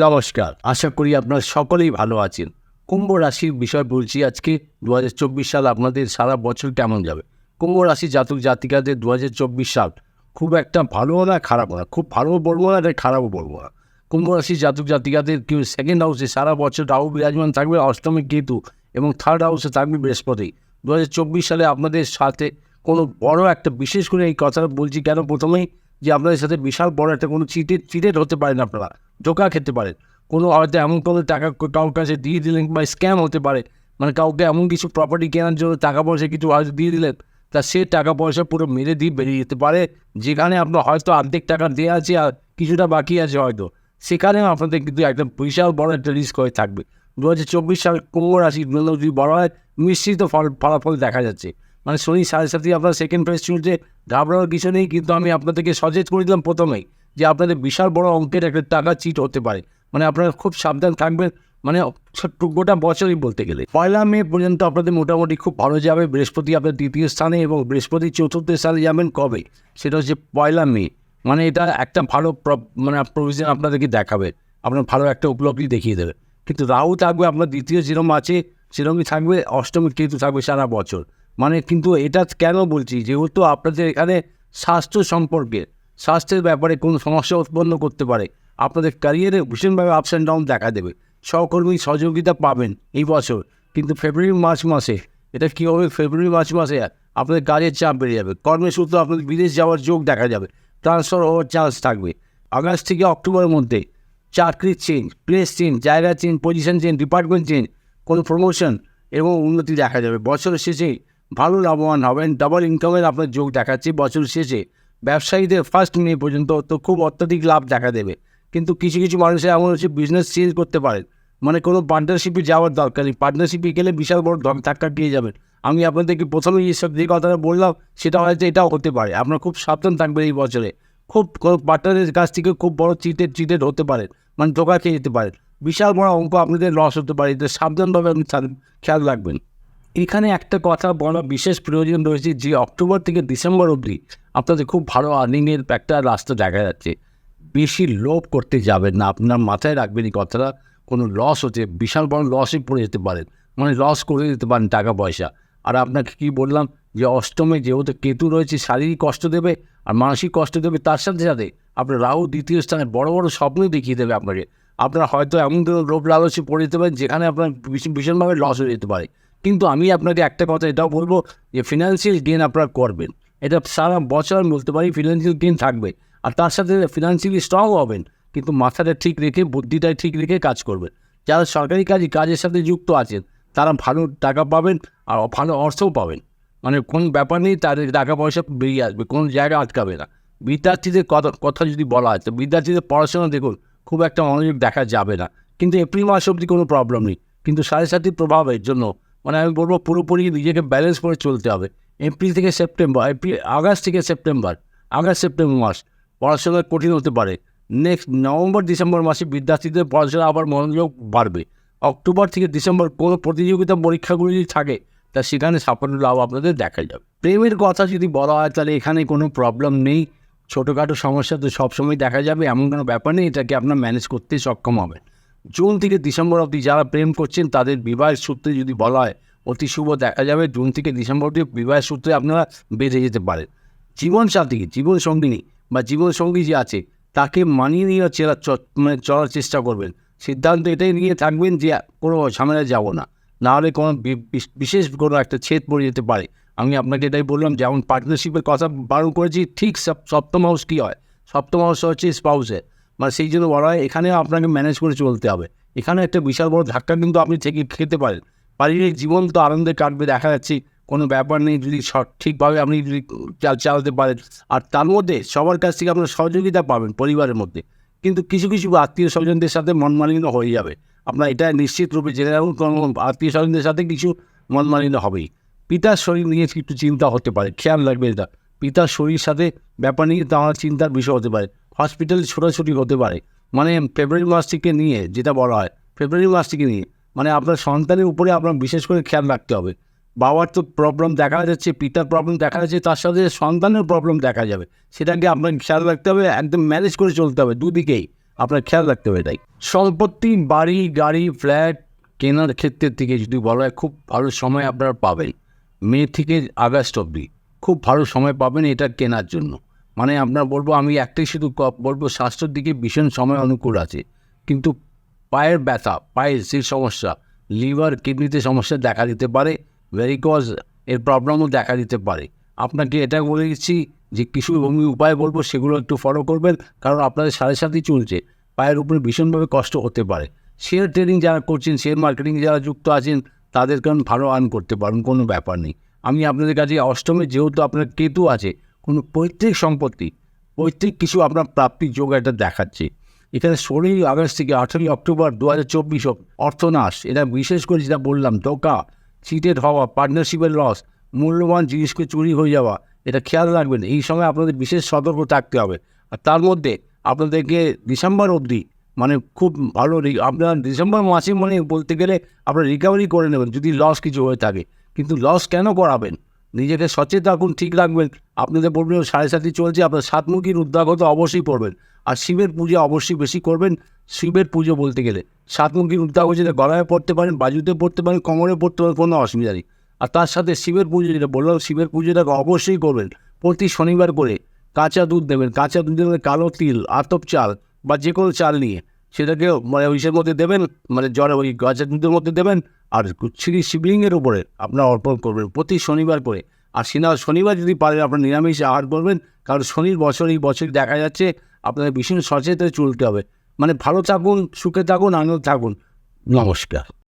নমস্কার। আশা করি আপনারা সকলেই ভালো আছেন। কুম্ভ রাশির বিষয় বলছি আজকে দু হাজার চব্বিশ সাল আপনাদের সারা বছর কেমন যাবে? কুম্ভ রাশি জাতক জাতিকাদের দু হাজার চব্বিশ সাল খুব একটা ভালো না খারাপ না। খুব ভালো বলব না এটা খারাপও বলব না। কুম্ভ রাশি জাতক জাতিকাদের কেউ সেকেন্ড হাউসে সারা বছর রাহু বিরাজমান থাকবে অষ্টমী কেতু এবং থার্ড হাউসে থাকবে বৃহস্পতি। দু হাজার চব্বিশ সালে আপনাদের সাথে কোনো বড় একটা, বিশেষ করে এই কথাটা বলছি কেন? প্রথমেই যে আপনাদের সাথে বিশাল বড় একটা কোনো চিটেড চিটেড হতে পারেন আপনারা ধোকা খেতে পারেন। কোনো হয়তো এমন কোনো টাকা কারোর কাছে দিয়ে দিলেন বা স্ক্যাম হতে পারে। মানে কাউকে এমন কিছু প্রপার্টি কেনার জন্য টাকা পয়সা কিছু হয়তো দিয়ে দিলেন, তা সে টাকা পয়সা পুরো মেরে দিয়ে বেরিয়ে যেতে পারে। যেখানে আপনার হয়তো অর্ধেক টাকা দেওয়া আছে আর কিছুটা বাকি আছে হয়তো। সেখানেও আপনাদের কিন্তু একদম বিশাল বড় একটা রিস্ক হয়ে থাকবে। দু হাজার চব্বিশ সাল কুম্ভ রাশি যদি বড় হয় মিশ্রিত ফল, ফলাফল দেখা যাচ্ছে। মানে শনি সাড়ে সাথে আপনার সেকেন্ড ফেজ চলছে ঘাবড়ানোর কিছু নেই, কিন্তু আমি আপনাদেরকে সচেত করে দিলাম প্রথমেই যে আপনাদের বিশাল বড় অঙ্কের একটা টাকা চিট হতে পারে। মানে আপনারা খুব সাবধান থাকবেন মানে গোটা বছরই বলতে গেলে। পয়লা মে পর্যন্ত আপনাদের মোটামুটি খুব ভালো যাবে, বৃহস্পতি আপনার দ্বিতীয় স্থানে এবং বৃহস্পতি চতুর্থ স্থানে যাবেন কবে? সেটা হচ্ছে পয়লা মে। মানে এটা একটা ভালো মানে প্রভিশন আপনাদেরকে দেখাবে। আপনার ভালো একটা উপলব্ধি দেখিয়ে দেবে। কিন্তু রাহু থাকবে, আপনার দ্বিতীয় যেরকম আছে, সেরকমই থাকবে, অষ্টমী কেতু থাকবে সারা বছর। মানে কিন্তু এটা কেন বলছি? যেহেতু আপনাদের এখানে স্বাস্থ্য সম্পর্কে, স্বাস্থ্যের ব্যাপারে কোনো সমস্যা উৎপন্ন করতে পারে। আপনাদের ক্যারিয়ারে ভীষণভাবে আপস অ্যান্ড ডাউন দেখা দেবে। সহকর্মী সহযোগিতা পাবেন এই বছর। কিন্তু ফেব্রুয়ারি মার্চ মাসে, এটা কী হবে ফেব্রুয়ারি মার্চ মাসে আপনাদের কাজের চাপ বেড়ে যাবে? কর্মের সূত্রে আপনাদের বিদেশ যাওয়ার যোগ দেখা যাবে। ট্রান্সফার হওয়ার চান্স থাকবে। আগস্ট থেকে অক্টোবরের মধ্যে চাকরির চেঞ্জ প্লেস চেঞ্জ জায়গা change position change department change কোনো প্রমোশন এবং উন্নতি দেখা যাবে। বছরের শেষে ভালো লাভবান হবেন। ডাবল ইনকামের আপনার যোগ দেখাচ্ছে। বছর শেষে ব্যবসায়ীদের ফার্স্ট মে পর্যন্ত তো খুব অত্যাধিক লাভ দেখা দেবে। কিন্তু কিছু কিছু মানুষের এমন হচ্ছে বিজনেস চেঞ্জ করতে পারেন। মানে কোনো পার্টনারশিপে যাওয়ার দরকার নেই। পার্টনারশিপে গেলে বিশাল বড় ধক ধাক্কা পেয়ে যাবেন। আমি আপনাদেরকে প্রথমেই এইসব যে কথাটা বললাম, সেটা হয়তো এটাও হতে পারে। আপনার খুব সাবধান থাকবেন এই বছরে। খুব পার্টনারের কাছ থেকে খুব বড় চিটেড চিটেড হতে পারে মানে ধোকা খেয়ে যেতে পারেন। বিশাল বড় অঙ্ক আপনাদের লস হতে পারে। এটা সাবধানভাবে আপনি খেয়াল রাখবেন। এখানে একটা কথা বলা বিশেষ প্রয়োজন রয়েছে যে অক্টোবর থেকে ডিসেম্বর অবধি আপনাদের খুব ভালো আর্নিংয়ের একটা রাস্তা দেখা যাচ্ছে। বেশি লোভ করতে যাবেন না। আপনার মাথায় রাখবেন এই কথাটা, কোনো লস হচ্ছে, বিশাল বড় লসে পড়ে যেতে পারেন মানে লস করে দিতে পারেন টাকা পয়সা। আর আপনাকে কি বললাম যে অষ্টমে যেহেতু কেতু রয়েছে, শারীরিক কষ্ট দেবে আর মানসিক কষ্ট দেবে, তার সাথে সাথে আপনার রাহু দ্বিতীয় স্থানে বড় বড় স্বপ্ন দেখিয়ে দেবে আপনাকে। আপনার হয়তো এমন ধরনের লোভ লালসে পড়ে যেতে পারেন যেখানে আপনার ভীষণ- ভীষণভাবে লস হয়ে যেতে পারে। কিন্তু আমি আপনাকে একটা কথা এটাও বলব যে ফিনান্সিয়াল গেন আপনারা করবেন। এটা সারা বছর আমি বলতে পারি ফিনান্সিয়াল গেন থাকবে। আর তার সাথে ফিনান্সিয়ালি স্ট্রং হবেন, কিন্তু মাথাটা ঠিক রেখে, বুদ্ধিটা ঠিক রেখে কাজ করবেন। যারা সরকারি কাজে, কাজের সাথে যুক্ত আছেন, তারা ভালো টাকা পাবেন আর ভালো অর্থও পাবেন। মানে কোন ব্যাপার নেই, তাদের টাকা পয়সা বেরিয়ে আসবে, কোনো জায়গায় আটকাবে না। বিদ্যার্থীদের কথা কথা যদি বলা হয়, তো বিদ্যার্থীদের পড়াশোনা দেখুন, খুব একটা মনোযোগ দেখা যাবে না। কিন্তু এপ্রিল মাস অবধি কোনো প্রবলেম নেই। কিন্তু সাড়ে সাতটি প্রভাবের জন্য মানে আমি বলব পুরোপুরি নিজেকে ব্যালেন্স করে চলতে হবে। এপ্রিল থেকে সেপ্টেম্বর এপ্রিল আগস্ট থেকে সেপ্টেম্বর আগস্ট সেপ্টেম্বর মাস, পড়াশোনা কঠিন হতে পারে। নেক্সট নভেম্বর ডিসেম্বর মাসে বিদ্যার্থীদের পড়াশোনা আবার মনোযোগ বাড়বে। অক্টোবর থেকে ডিসেম্বর কোনো প্রতিযোগিতা পরীক্ষাগুলি যদি থাকে, তা সেখানে সাফল্য লাভ আপনাদের দেখা যাবে। প্রেমের কথা যদি বলা হয়, তাহলে এখানে কোনো প্রবলেম নেই। ছোটোখাটো সমস্যা তো সবসময় দেখা যাবে, এমন কোনো ব্যাপার নেই, এটাকে আপনার ম্যানেজ করতে সক্ষম হবেন। জুন থেকে ডিসেম্বর অবধি যারা প্রেম করছেন, তাদের বিবাহের সূত্রে যদি বলা হয়, অতি শুভ দেখা যাবে। জুন থেকে ডিসেম্বর অবধি বিবাহের সূত্রে আপনারা বেঁধে যেতে পারেন। জীবনসাথী জীবন সঙ্গিনী বা জীবন সঙ্গী যে আছে, তাকে মানিয়ে নিয়ে চেলা চ- মানে চলার চেষ্টা করবেন। সিদ্ধান্ত এটাই নিয়ে থাকবেন যে কোনো ঝামেলায় যাব না। নাহলে কোনো বিশ- বিশেষ কোনো একটা ছেদ পড়ে যেতে পারে। আমি আপনাকে এটাই বললাম, যেমন পার্টনারশিপের কথা বারণ করেছি, ঠিক সপ- সপ্তম হাউস কী হয়? সপ্তম হাউস হচ্ছে স্পাউসের মানে সেই জন্য বলা হয় এখানেও আপনাকে ম্যানেজ করে চলতে হবে। এখানে একটা বিশাল বড় ধাক্কা কিন্তু আপনি থেকে খেতে পারেন। পারিবারিক জীবন তো আনন্দে কাটবে, দেখা যাচ্ছে কোনো ব্যাপার নেই, যদি সঠিকভাবে আপনি যদি চাল- চালাতে পারেন। আর তার মধ্যে সবার কাছ থেকে আপনার সহযোগিতা পাবেন পরিবারের মধ্যে। কিন্তু কিছু কিছু আত্মীয় স্বজনদের সাথে মনমালিন্য হয়ে যাবে। আপনার এটা নিশ্চিত রূপে জেনে রাখুন কোনো আত্মীয় স্বজনদের সাথে কিছু মনমালিন্য হবেই। পিতার শরীর নিয়ে একটু চিন্তা হতে পারে, খেয়াল রাখবে এটা। পিতার শরীর সাথে ব্যাপার নিয়ে তার চিন্তার বিষয় হতে পারে। হসপিটালে ছোটাছুটি হতে পারে। মানে ফেব্রুয়ারি মাস থেকে নিয়ে যেটা বলা হয় ফেব্রুয়ারি মাস থেকে নিয়ে। মানে আপনার সন্তানের উপরে আপনার বিশেষ করে খেয়াল রাখতে হবে। বাবার তো প্রবলেম দেখা যাচ্ছে, পিতার প্রবলেম দেখা যাচ্ছে, তার সাথে সন্তানের প্রবলেম দেখা যাবে। সেটাকে আপনার খেয়াল রাখতে হবে, একদম ম্যানেজ করে চলতে হবে দুদিকেই। আপনার খেয়াল রাখতে হবে তাই সম্পত্তি, বাড়ি, গাড়ি ফ্ল্যাট কেনার ক্ষেত্রের থেকে যদি বলা হয়, খুব ভালো সময় আপনারা পাবেন। মে থেকে আগস্ট অবধি। খুব ভালো সময় পাবেন এটা কেনার জন্য। মানে আপনার বলব, আমি একটাই শুধু বলব, স্বাস্থ্যের দিকে ভীষণ সময় অনুকূল আছে। কিন্তু পায়ের ব্যথা, পায়ের যে সমস্যা, লিভার, কিডনিতে সমস্যা দেখা দিতে পারে ভেরিকজ এর প্রবলেমও দেখা দিতে পারে। আপনাকে এটা বলে দিচ্ছি যে, কিছু আমি উপায় বলব, সেগুলো একটু ফলো করবেন, কারণ আপনাদের সাথে সাথেই চলছে। পায়ের উপরে ভীষণভাবে কষ্ট হতে পারে। শেয়ার ট্রেডিং যারা করছেন শেয়ার মার্কেটিং যারা যুক্ত আছেন, তাদের কারণ ভালো আর্ন করতে পারেন, কোনো ব্যাপার নেই। আমি আপনাদের কাছে অষ্টমে, যেহেতু আপনার কেতু আছে কোনো পৈতৃক সম্পত্তি, পৈতৃক কিছু আপনার প্রাপ্তির যোগ এটা দেখাচ্ছে। এখানে ষোলোই আগস্ট থেকে আঠেরোই অক্টোবর দু হাজার চব্বিশ অর্থনাশ, এটা বিশেষ করে যেটা বললাম, ধোকা চিটেড হওয়া পার্টনারশিপের লস মূল্যবান জিনিসকে চুরি হয়ে যাওয়া, এটা খেয়াল রাখবেন। এই সময় আপনাদের বিশেষ সতর্ক থাকতে হবে। আর তার মধ্যে আপনাদেরকে ডিসেম্বর অবধি মানে খুব ভালো আপনার ডিসেম্বর মাসে মানে বলতে গেলে আপনার রিকভারি করে নেবেন যদি লস কিছু হয়ে থাকে। কিন্তু লস কেন করাবেন? নিজেকে সচেতন থাকুন, ঠিক রাখবেন। আপনাদের বলবেন সাড়ে সাতই চলছে, আপনার সাতমুখীর উদ্যাগত অবশ্যই পড়বেন। আর শিবের পুজো অবশ্যই বেশি করবেন, শিবের পুজো বলতে গেলে। সাতমুখীর উদ্যাগ যেটা গলায় পড়তে পারেন, বাজুতে পড়তে পারেন, কোমরে পড়তে পারেন, কোনো অসুবিধা নেই। আর তার সাথে শিবের পুজো যেটা বললাম, শিবের পুজোটাকে অবশ্যই করবেন। প্রতি শনিবার করে কাঁচা দুধ দেবেন। কাঁচা দুধের মধ্যে কালো তিল, আতপ চাল বা যে কোনো চাল নিয়ে সেটাকে মানে ইসের মধ্যে দেবেন মানে জলে ওই গাছের দুধের মধ্যে দেবেন। আর শ্রী শিবলিঙ্গের উপরে আপনার অর্পণ করবেন প্রতি শনিবার করে। আর সিনা শনিবার যদি পারেন, আপনার নিরামিষ আহার করবেন, কারণ শনির বছর, এই বছর দেখা যাচ্ছে আপনাদের ভীষণ সচেতন চলতে হবে। মানে ভালো থাকুন, সুখে থাকুন, আনন্দ থাকুন। নমস্কার।